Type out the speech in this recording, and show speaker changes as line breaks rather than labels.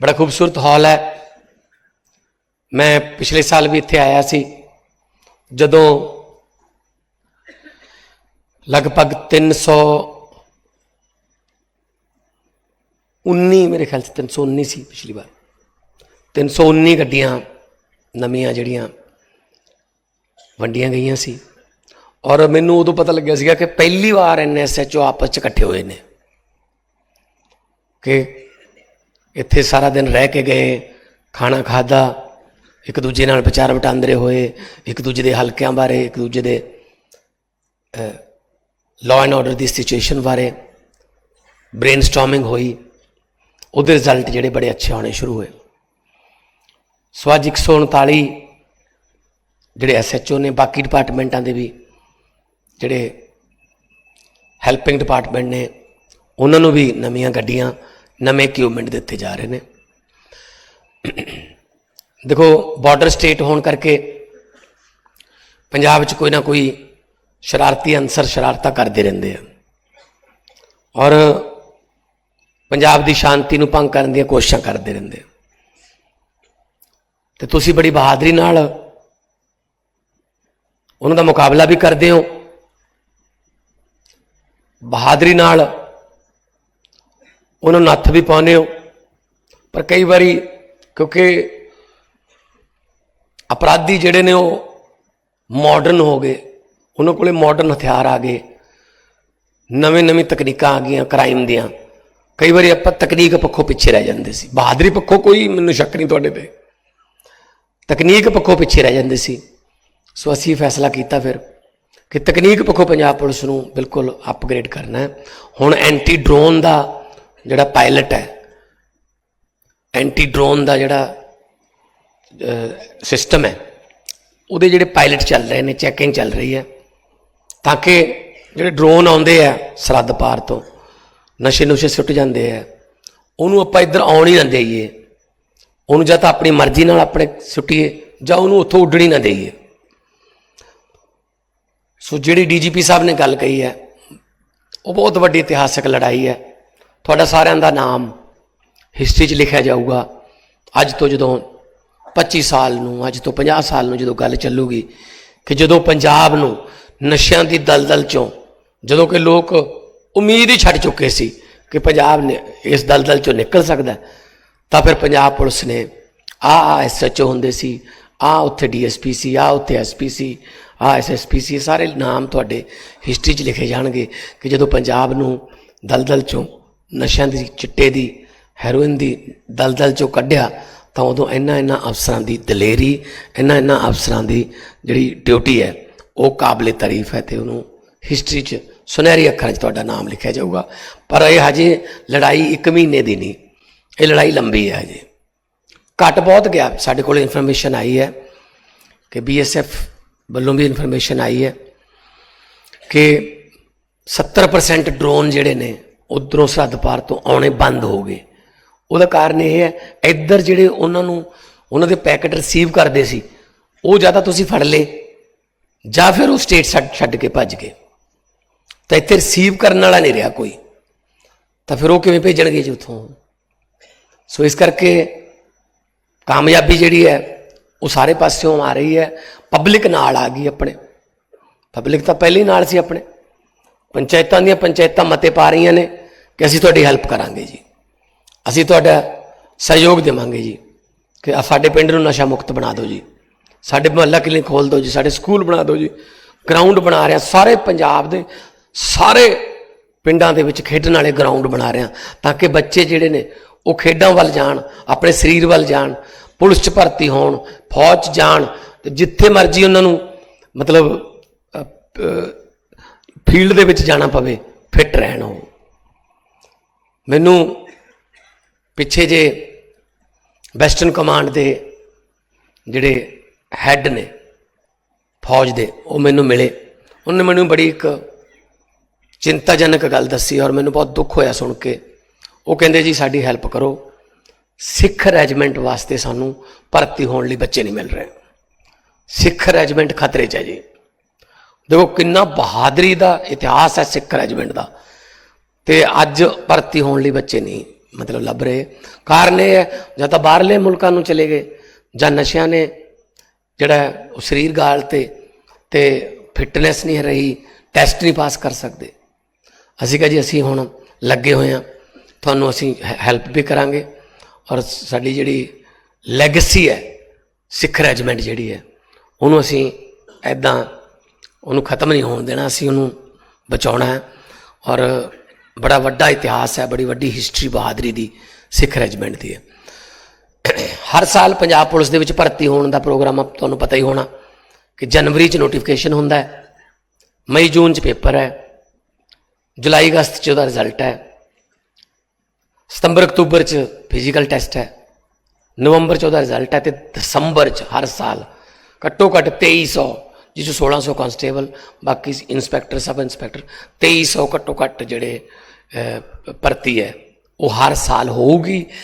ਬੜਾ ਖੂਬਸੂਰਤ ਹਾਲ ਹੈ ਮੈਂ ਪਿਛਲੇ ਸਾਲ ਵੀ ਇੱਥੇ ਆਇਆ ਸੀ ਜਦੋਂ ਲਗਭਗ 300 19 ਮੇਰੇ ਖਿਆਲ ਚ 319 ਸੀ ਪਿਛਲੀ ਵਾਰ 319 ਗੱਡੀਆਂ ਨਵੀਆਂ ਜਿਹੜੀਆਂ ਵੰਡੀਆਂ ਗਈਆਂ ਸੀ ਔਰ ਮੈਨੂੰ ਉਦੋਂ ਪਤਾ ਲੱਗਿਆ ਸੀਗਾ ਕਿ ਪਹਿਲੀ ਵਾਰ ਐਨਐਸਐਚਓ ਆਪਸ ਚ ਇਕੱਠੇ ਹੋਏ ਨੇ ਕਿ ਇੱਥੇ ਸਾਰਾ ਦਿਨ ਰਹਿ ਕੇ ਗਏ, ਖਾਣਾ ਖਾਦਾ ਇੱਕ ਦੂਜੇ ਨਾਲ ਵਿਚਾਰ ਵਟਾਂਦਰੇ ਹੋਏ, ਇੱਕ ਦੂਜੇ ਦੇ ਹਲਕਿਆਂ ਬਾਰੇ, ਇੱਕ ਦੂਜੇ ਦੇ ਲਾਅ ਐਂਡ ਆਰਡਰ ਦੀ ਸਿਚੁਏਸ਼ਨ ਬਾਰੇ ਬ੍ਰੇਨਸਟਾਰਮਿੰਗ ਹੋਈ। ਉਹਦੇ ਰਿਜ਼ਲਟ ਜਿਹੜੇ ਬੜੇ ਅੱਛੇ ਆਉਣੇ ਸ਼ੁਰੂ ਹੋਏ। ਸੋ ਅੱਜ 139 ਜਿਹੜੇ ਐਸਐਚਓ ਨੇ, ਬਾਕੀ ਡਿਪਾਰਟਮੈਂਟਾਂ ਦੇ ਵੀ ਜਿਹੜੇ ਹੈਲਪਿੰਗ ਡਿਪਾਰਟਮੈਂਟ ਨੇ, ਉਹਨਾਂ ਨੂੰ ਵੀ ਨਵੀਆਂ ਗੱਡੀਆਂ ਨਵੇਂ ਇਕਵਿਪਮੈਂਟ ਦਿੱਤੇ ਜਾ ਰਹੇ ਨੇ। ਦੇਖੋ ਬਾਰਡਰ ਸਟੇਟ ਹੋਣ ਕਰਕੇ ਪੰਜਾਬ ਵਿੱਚ ਕੋਈ ਨਾ ਕੋਈ ਸ਼ਰਾਰਤੀ ਅਨਸਰ ਸ਼ਰਾਰਤਾਂ ਕਰਦੇ ਰਹਿੰਦੇ ਆ। ਔਰ ਪੰਜਾਬ ਦੀ ਸ਼ਾਂਤੀ ਨੂੰ ਭੰਗ ਕਰਨ ਦੀਆਂ ਕੋਸ਼ਿਸ਼ਾਂ ਕਰਦੇ ਰਹਿੰਦੇ ਆ। ਤੇ ਤੁਸੀਂ ਬੜੀ ਬਹਾਦਰੀ ਨਾਲ ਉਹਨਾਂ ਦਾ ਮੁਕਾਬਲਾ ਵੀ ਕਰਦੇ ਹੋ। ਬਹਾਦਰੀ ਨਾਲ ਉਹਨਾਂ ਨੂੰ ਹੱਥ ਵੀ ਪਾਉਂਦੇ ਹੋ। ਪਰ ਕਈ ਵਾਰੀ ਕਿਉਂਕਿ ਅਪਰਾਧੀ ਜਿਹੜੇ ਨੇ ਉਹ ਮਾਡਰਨ ਹੋ ਗਏ, ਉਹਨਾਂ ਕੋਲੇ ਮਾਡਰਨ ਹਥਿਆਰ ਆ ਗਏ, ਨਵੇਂ ਨਵੀਂ ਤਕਨੀਕਾਂ ਆ ਗਈਆਂ ਕ੍ਰਾਈਮ ਦੀਆਂ। ਕਈ ਵਾਰੀ ਆਪਾਂ ਤਕਨੀਕ ਪੱਖੋਂ ਪਿੱਛੇ ਰਹਿ ਜਾਂਦੇ ਸੀ। ਬਹਾਦਰੀ ਪੱਖੋਂ ਕੋਈ ਮੈਨੂੰ ਸ਼ੱਕ ਨਹੀਂ ਤੁਹਾਡੇ ਤੇ। ਤਕਨੀਕ ਪੱਖੋਂ ਪਿੱਛੇ ਰਹਿ ਜਾਂਦੇ ਸੀ। ਸੋ ਅਸੀਂ ਫੈਸਲਾ ਕੀਤਾ ਫਿਰ ਕਿ ਤਕਨੀਕ ਪੱਖੋਂ ਪੰਜਾਬ ਪੁਲਿਸ ਨੂੰ ਬਿਲਕੁਲ ਅਪਗ੍ਰੇਡ ਕਰਨਾ ਹੈ। ਹੁਣ ਐਂਟੀ ਡਰੋਨ ਦਾ ਜਿਹੜਾ ਪਾਇਲਟ ਹੈ ਐਂਟੀ ਡਰੋਨ ਦਾ ਜਿਹੜਾ ਸਿਸਟਮ ਹੈ, ਉਹਦੇ ਜਿਹੜੇ ਪਾਇਲਟ ਚੱਲ ਰਹੇ ਨੇ ਚੈਕਿੰਗ ਚੱਲ ਰਹੀ ਹੈ, ਤਾਂ ਕਿ ਜਿਹੜੇ ਡਰੋਨ ਆਉਂਦੇ ਆ ਸਰਹੱਦ ਪਾਰ ਤੋਂ, ਨਸ਼ੇ ਨੁਸ਼ੇ ਸੁੱਟ ਜਾਂਦੇ ਆ, ਉਹਨੂੰ ਆਪਾਂ ਇੱਧਰ ਆਉਣ ਹੀ ਨਾ ਦੇਈਏ, ਉਹਨੂੰ ਜਾਂ ਤਾਂ ਆਪਣੀ ਮਰਜ਼ੀ ਨਾਲ ਆਪਣੇ ਸੁੱਟੀਏ, ਜਾਂ ਉਹਨੂੰ ਉੱਥੋਂ ਉੱਡਣੀ ਨਾ ਦੇਈਏ। ਸੋ ਜਿਹੜੀ ਡੀਜੀਪੀ ਸਾਹਿਬ ਨੇ ਗੱਲ ਕਹੀ ਹੈ, ਉਹ ਬਹੁਤ ਵੱਡੀ ਇਤਿਹਾਸਕ ਲੜਾਈ ਹੈ। ਤੁਹਾਡਾ ਸਾਰਿਆਂ ਦਾ ਨਾਮ ਹਿਸਟਰੀ 'ਚ ਲਿਖਿਆ ਜਾਊਗਾ। ਅੱਜ ਤੋਂ ਜਦੋਂ 25 ਸਾਲ ਨੂੰ, ਅੱਜ ਤੋਂ 50 ਸਾਲ ਨੂੰ ਜਦੋਂ ਗੱਲ ਚੱਲੂਗੀ ਕਿ ਜਦੋਂ ਪੰਜਾਬ ਨੂੰ ਨਸ਼ਿਆਂ ਦੀ ਦਲਦਲ ਚੋਂ, ਜਦੋਂ ਕਿ ਲੋਕ ਉਮੀਦ ਹੀ ਛੱਡ ਚੁੱਕੇ ਸੀ ਕਿ ਪੰਜਾਬ ਨੇ, ਇਸ ਦਲਦਲ ਚੋਂ ਨਿਕਲ ਸਕਦਾ ਤਾਂ ਫਿਰ ਪੰਜਾਬ ਪੁਲਿਸ ਨੇ ਆ ਆ ਐਸਐਚਓ ਹੁੰਦੇ ਸੀ ਆ ਉੱਥੇ ਡੀਐਸਪੀ ਸੀ ਆ ਉੱਥੇ ਐਸਪੀ ਸੀ ਆ ਐਸਐਸਪੀ ਸੀ ਸਾਰੇ ਨਾਮ ਤੁਹਾਡੇ ਹਿਸਟਰੀ 'ਚ ਲਿਖੇ ਜਾਣਗੇ ਕਿ ਜਦੋਂ ਪੰਜਾਬ ਨੂੰ ਦਲਦਲ ਚੋਂ ਨਸ਼ਿਆਂ ਦੀ ਚਿੱਟੇ ਦੀ, ਹੈਰੋਇਨ ਦੀ ਦਲਦਲ ਚੋਂ ਕੱਢਿਆ, ਤਾਂ ਉਦੋਂ ਇੰਨਾ ਇੰਨਾ ਅਫਸਰਾਂ ਦੀ ਦਲੇਰੀ, ਇੰਨਾ ਇੰਨਾ ਅਫਸਰਾਂ ਦੀ ਜਿਹੜੀ ਡਿਊਟੀ ਹੈ, ਉਹ ਕਾਬਲੇ ਤਾਰੀਫ ਹੈ ਤੇ ਉਹਨੂੰ ਹਿਸਟਰੀ 'ਚ ਸੁਨਹਿਰੀ ਅੱਖਰਾਂ 'ਚ ਤੁਹਾਡਾ ਨਾਮ ਲਿਖਿਆ ਜਾਊਗਾ। ਪਰ ਇਹ ਹਜੇ ਲੜਾਈ 1 ਮਹੀਨੇ ਦੀ ਨਹੀਂ, ਇਹ ਲੜਾਈ ਲੰਬੀ ਹੈ ਹਜੇ। ਘਟ ਬਹੁਤ ਗਿਆ, ਸਾਡੇ ਕੋਲ ਇਨਫੋਰਮੇਸ਼ਨ ਆਈ ਹੈ ਕਿ ਬੀਐਸਐਫ ਵੱਲੋਂ ਵੀ ਇਨਫੋਰਮੇਸ਼ਨ ਆਈ ਹੈ ਕਿ 70% ਡਰੋਨ ਜਿਹੜੇ ਨੇ ਉਧਰੋਂ ਸਰਹੱਦ ਪਾਰ ਤੋਂ ਆਉਣੇ ਬੰਦ ਹੋ ਗਏ। ਉਹਦਾ ਕਾਰਨ ਇਹ ਹੈ, ਇੱਧਰ ਜਿਹੜੇ ਉਹਨਾਂ ਨੂੰ, ਉਹਨਾਂ ਦੇ ਪੈਕੇਟ ਰਿਸੀਵ ਕਰਦੇ ਸੀ, ਉਹ ਜਾਂ ਤਾਂ ਤੁਸੀਂ ਫੜ ਲਏ, ਜਾਂ ਫਿਰ ਉਹ ਸਟੇਟ ਛੱਡ ਛੱਡ ਕੇ ਭੱਜ ਗਏ। ਤਾਂ ਇੱਥੇ ਰਿਸੀਵ ਕਰਨ ਵਾਲਾ ਨਹੀਂ ਰਿਹਾ ਕੋਈ। ਤਾਂ ਫਿਰ ਉਹ ਕਿਵੇਂ ਭੇਜਣਗੇ ਜੀ ਉੱਥੋਂ? ਸੋ ਇਸ ਕਰਕੇ ਕਾਮਯਾਬੀ ਜਿਹੜੀ ਹੈ, ਉਹ ਸਾਰੇ ਪਾਸਿਓਂ ਆ ਰਹੀ ਹੈ। ਪਬਲਿਕ ਨਾਲ ਆ ਗਈ ਆਪਣੇ। ਪਬਲਿਕ ਤਾਂ ਪਹਿਲੇ ਹੀ ਨਾਲ ਸੀ ਆਪਣੇ। ਪੰਚਾਇਤਾਂ ਦੀਆਂ ਪੰਚਾਇਤਾਂ ਮਤੇ ਪਾ ਰਹੀਆਂ ਨੇ ਕਿ ਅਸੀਂ ਤੁਹਾਡੀ ਹੈਲਪ ਕਰਾਂਗੇ ਜੀ। ਅਸੀਂ ਤੁਹਾਡਾ ਸਹਿਯੋਗ ਦੇਵਾਂਗੇ ਜੀ ਕਿ ਆ ਸਾਡੇ ਪਿੰਡ ਨੂੰ ਨਸ਼ਾ ਮੁਕਤ ਬਣਾ ਦਿਓ ਜੀ। ਸਾਡੇ ਮੁਹੱਲਾ ਕਲੀਨਿਕ ਖੋਲ ਦਿਓ ਜੀ, ਸਾਡੇ ਸਕੂਲ ਬਣਾ ਦਿਓ ਜੀ। ਗਰਾਊਂਡ ਬਣਾ ਰਿਹਾ ਸਾਰੇ ਪੰਜਾਬ ਦੇ ਸਾਰੇ ਪਿੰਡਾਂ ਦੇ ਵਿੱਚ ਖੇਡਣ ਵਾਲੇ ਗਰਾਊਂਡ ਬਣਾ ਰਿਹਾ ਤਾਂ ਕਿ ਬੱਚੇ ਜਿਹੜੇ ਨੇ ਉਹ ਖੇਡਾਂ ਵੱਲ ਜਾਣ, ਆਪਣੇ ਸਰੀਰ ਵੱਲ ਜਾਣ, ਪੁਲਿਸ 'ਚ ਭਰਤੀ ਹੋਣ, ਫੌਜ 'ਚ ਜਾਣ ਤੇ ਜਿੱਥੇ ਮਰਜ਼ੀ ਉਹਨਾਂ ਨੂੰ ਮਤਲਬ ਫੀਲਡ ਦੇ ਵਿੱਚ ਜਾਣਾ ਪਵੇ, ਫਿੱਟ ਰਹਿਣ। ਉਹ ਮੈਨੂੰ ਪਿੱਛੇ ਜੇ ਵੈਸਟਰਨ ਕਮਾਂਡ ਦੇ ਜਿਹੜੇ ਹੈੱਡ ਨੇ ਫੌਜ ਦੇ, ਉਹ ਮੈਨੂੰ ਮਿਲੇ। ਉਹਨੇ ਮੈਨੂੰ ਬੜੀ ਇੱਕ ਚਿੰਤਾਜਨਕ ਗੱਲ ਦੱਸੀ ਔਰ ਮੈਨੂੰ ਬਹੁਤ ਦੁੱਖ ਹੋਇਆ ਸੁਣ ਕੇ। ਉਹ ਕਹਿੰਦੇ, ਜੀ, ਸਾਡੀ ਹੈਲਪ ਕਰੋ। ਸਿੱਖ ਰੈਜੀਮੈਂਟ ਵਾਸਤੇ ਸਾਨੂੰ ਭਰਤੀ ਹੋਣ ਲਈ ਬੱਚੇ ਨਹੀਂ ਮਿਲ ਰਹੇ। ਸਿੱਖ ਰੈਜੀਮੈਂਟ ਖਤਰੇ 'ਚ ਹੈ ਜੀ। ਦੇਖੋ ਕਿੰਨਾ ਬਹਾਦਰੀ ਦਾ ਇਤਿਹਾਸ ਹੈ ਸਿੱਖ ਰੈਜੀਮੈਂਟ ਦਾ। ਤੇ ਅੱਜ ਭਰਤੀ ਹੋਣ ਲਈ ਬੱਚੇ ਨਹੀਂ ਮਤਲਬ ਲੱਭ ਰਹੇ। ਕਾਰਨ ਇਹ ਹੈ, ਜਾਂ ਤਾਂ ਬਾਹਰਲੇ ਮੁਲਕਾਂ ਨੂੰ ਚਲੇ ਗਏ, ਜਾਂ ਨਸ਼ਿਆਂ ਨੇ ਜਿਹੜਾ ਉਹ ਸਰੀਰ ਗਾਲ ਤੇ ਤੇ ਫਿਟਨੈਸ ਨਹੀਂ ਰਹੀ, ਟੈਸਟ ਨਹੀਂ ਪਾਸ ਕਰ ਸਕਦੇ। ਅਸੀਂ ਕਹਾਂ ਜੀ, ਅਸੀਂ ਹੁਣ ਲੱਗੇ ਹੋਏ ਹਾਂ, ਤੁਹਾਨੂੰ ਅਸੀਂ ਹੈਲਪ ਵੀ ਕਰਾਂਗੇ। ਔਰ ਸਾਡੀ ਜਿਹੜੀ ਲੈਗੇਸੀ ਹੈ, ਸਿੱਖ ਰੈਜੀਮੈਂਟ ਜਿਹੜੀ ਹੈ, ਉਹਨੂੰ ਅਸੀਂ ਐਦਾਂ ਉਹਨੂੰ ਖਤਮ ਨਹੀਂ ਹੋਣ ਦੇਣਾ, ਅਸੀਂ ਉਹਨੂੰ ਬਚਾਉਣਾ ਹੈ। ਔਰ ਬੜਾ ਵੱਡਾ ਇਤਿਹਾਸ ਹੈ, ਬੜੀ ਵੱਡੀ ਹਿਸਟਰੀ ਬਹਾਦਰੀ ਦੀ ਸਿੱਖ ਰੈਜੀਮੈਂਟ ਦੀ ਹੈ। ਹਰ ਸਾਲ ਪੰਜਾਬ ਪੁਲਿਸ ਦੇ ਵਿੱਚ ਭਰਤੀ ਹੋਣ ਦਾ ਪ੍ਰੋਗਰਾਮ ਆਪ- ਤੁਹਾਨੂੰ ਪਤਾ ਹੀ ਹੋਣਾ ਕਿ ਜਨਵਰੀ 'ਚ ਨੋਟੀਫਿਕੇਸ਼ਨ ਹੁੰਦਾ ਹੈ, ਮਈ, ਜੂਨ 'ਚ ਪੇਪਰ ਹੈ, ਜੁਲਾਈ, ਅਗਸਤ 'ਚ ਉਹਦਾ ਰਿਜ਼ਲਟ ਹੈ, ਸਤੰਬਰ, ਅਕਤੂਬਰ 'ਚ ਫਿਜ਼ੀਕਲ ਟੈਸਟ ਹੈ, ਨਵੰਬਰ 'ਚ ਉਹਦਾ ਰਿਜ਼ਲਟ ਹੈ ਤੇ ਦਸੰਬਰ 'ਚ ਹਰ ਸਾਲ ਘੱਟੋ ਘੱਟ 2300 ਜਿਸ 'ਚ 1600 ਕਾਂਸਟੇਬਲ, ਬਾਕੀ ਇੰਸਪੈਕਟਰ, ਸਬ ਇਨਸਪੈਕਟਰ 2300 ਘੱਟੋ ਘੱਟ ਜਿਹੜੇ ਭਰਤੀ ਹੈ, ਉਹ ਹਰ ਸਾਲ ਹੋਊਗੀ।